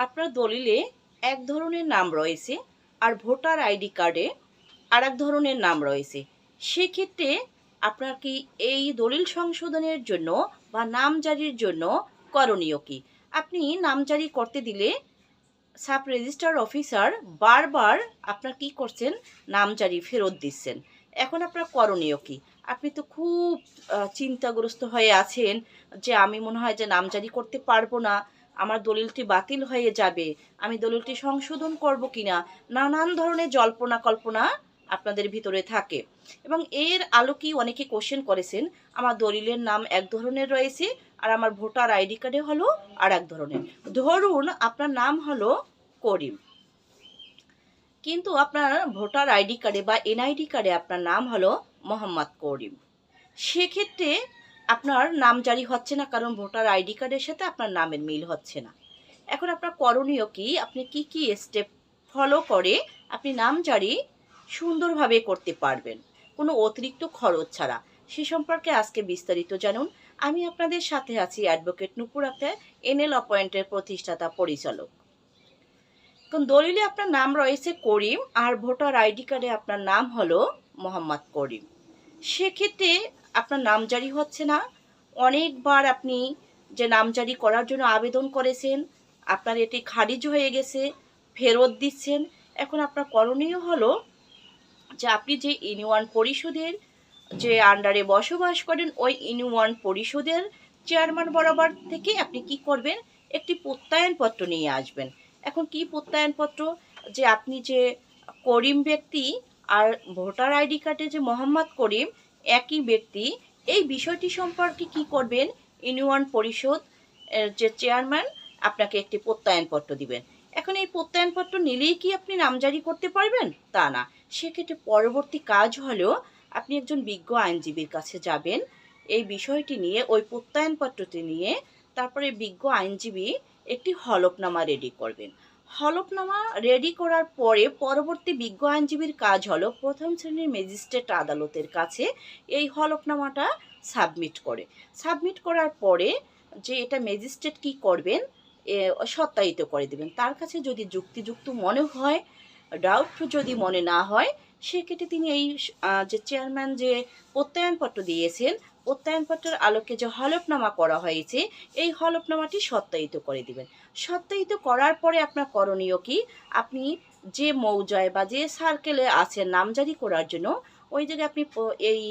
আপনার দলিলে এক ধরনের নাম রয়েছে আর ভোটার আইডি কার্ডে আর ধরনের নাম রয়েছে। সেক্ষেত্রে আপনার কি এই দলিল সংশোধনের জন্য বা নাম জারির জন্য করণীয় কি? আপনি নাম জারি করতে দিলে সাব রেজিস্ট্রার অফিসার বারবার আপনার কি করছেন? নাম জারি ফেরত দিচ্ছেন। এখন আপনার করণীয় কি? আপনি তো খুব চিন্তাগ্রস্ত হয়ে আছেন যে আমি মনে হয় যে নাম জারি করতে পারব না। আমার দলিলটি বাতিল হয়ে যাবে। আমি দলিলটি সংশোধন করব কিনা? নানান ধরনের জল্পনা কল্পনা আপনাদের ভিতরে থাকে। এবং এর আলোকেই অনেকে কোশ্চেন করেছেন, আমার দলিলের নাম এক ধরনের রয়েছে আর আমার ভোটার আইডি কার্ডে হলো আর এক ধরনের। ধরুন আপনার নাম হলো করিম। কিন্তু আপনার ভোটার আইডি কার্ডে বা এনআইডি কার্ডে আপনার নাম হলো মোহাম্মদ করিম। সেক্ষেত্রে আপনার নাম জারি হচ্ছে না, কারণ ভোটার আইডি কার্ডের সাথে আপনার নামের মিল হচ্ছে না। এখন আপনার করণীয় কি? আপনি কি কি স্টেপ ফলো করে আপনি নাম জারি সুন্দরভাবে করতে পারবেন? কোনো অতিরিক্ত খরচ ছাড়া। সে সম্পর্কে আজকে বিস্তারিত জানুন। আমি আপনাদের সাথে আছি অ্যাডভোকেট নুপুর আক্তার এনএল অপয়েন্টের প্রতিষ্ঠাতা পরিচালক। এখন দলিলে আপনার নাম রয়েছে করিম, আর ভোটার আইডি কার্ডে আপনার নাম হলো মোহাম্মদ করিম। সেক্ষেত্রে আপনার নাম জারি হচ্ছে না। অনেকবার আপনি যে নাম জারি করার জন্য আবেদন করেছেন, আপনার এটি খারিজ হয়ে গেছে, ফেরত দিচ্ছেন। এখন আপনার করণীয় হলো যে আপনি যে ইউনিয়ন পরিষদের যে আন্ডারে বসবাস করেন, ওই ইউনিয়ন পরিষদের চেয়ারম্যান বরাবর থেকে আপনি কি করবেন? একটি প্রত্যয়নপত্র নিয়ে আসবেন। এখন কি প্রত্যয়নপত্র? যে আপনি যে করিম ব্যক্তি আর ভোটার আইডি কার্ডে যে মোহাম্মদ করিম একই ব্যক্তি, এই বিষয়টি সম্পর্কে কি করবেন? ইউনিয়ন পরিষদ যে চেয়ারম্যান, আপনাকে একটি প্রত্যয়নপত্র দিবেন। এখন এই প্রত্যয়নপত্র নিলেই কি আপনি নামজারি করতে পারবেন? তা না। সেক্ষেত্রে পরবর্তী কাজ হলেও আপনি একজন বিজ্ঞ আইনজীবীর কাছে যাবেন। এই বিষয়টি নিয়ে, ওই প্রত্যয়নপত্রটি নিয়ে, তারপরে বিজ্ঞ আইনজীবী একটি হলফনামা রেডি করবেন। হলফনামা রেডি করার পরে পরবর্তী বিজ্ঞ আইনজীবীর কাজ হলো প্রথম শ্রেণির ম্যাজিস্ট্রেট আদালতের কাছে এই হলফনামাটা সাবমিট করে। সাবমিট করার পরে যে এটা ম্যাজিস্ট্রেট কি করবেন সত্যায়িত করে দেবেন। তার কাছে যদি যুক্তিযুক্ত মনে হয় ডাউট যদি মনে না হয় সেক্ষেত্রে তিনি এই যে চেয়ারম্যান যে প্রত্যয়নপত্র দিয়েছেন, প্রত্যয়নপত্রের আলোকে যে হলফনামা করা হয়েছে, এই হলফনামাটি সত্যায়িত করে দিবেন। সত্যায়িত করার পরে আপনার করণীয় কি? আপনি যে মৌজায় বা যে সার্কেলে আছেন নামজারি করার জন্য, ওই জায়গায় আপনি এই,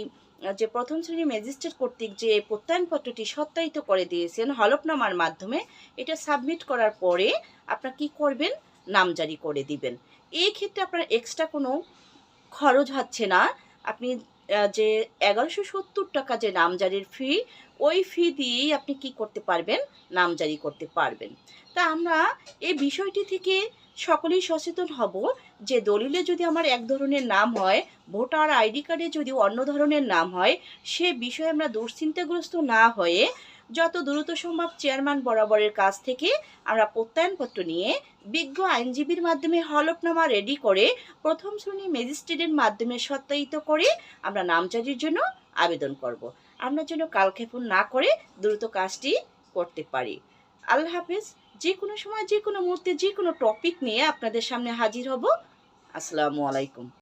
যে প্রথম শ্রেণির ম্যাজিস্ট্রেট কর্তৃক যে প্রত্যয়নপত্রটি সত্যায়িত করে দিয়েছেন হলফনামার মাধ্যমে, এটা সাবমিট করার পরে আপনার কি করবেন? নামজারি করে দিবেন। এই ক্ষেত্রে আপনার এক্সট্রা কোনো খরচ হচ্ছে না। আপনি যে এগারোশো সত্তর টাকা যে নামজারির ফি ওই ফি দিয়েই আপনি কি করতে পারবেন? নামজারি করতে পারবেন। তা আমরা এই বিষয়টি থেকে সকলেই সচেতন হব যে দলিলে যদি আমার এক ধরনের নাম হয়, ভোটার আইডি কার্ডে যদি অন্য ধরনের নাম হয়, সে বিষয়ে আমরা দুশ্চিন্তাগ্রস্ত না হয়ে যত দ্রুত সম্ভব চেয়ারম্যান বরাবরের কাছ থেকে আমরা প্রত্যয়নপত্র নিয়ে বিজ্ঞ আইনজীবীর মাধ্যমে হলফনামা রেডি করে প্রথম শ্রেণি ম্যাজিস্ট্রেটের মাধ্যমে সত্যায়িত করে আমরা নামজারির জন্য আবেদন করব। আমরা যেন কালক্ষেপণ না করে দ্রুত কাজটি করতে পারি। আল্লাহ হাফেজ, যে কোনো সময়, যে কোনো মুহূর্তে, যে কোনো টপিক নিয়ে আপনাদের সামনে হাজির হব। আসসালামু আলাইকুম।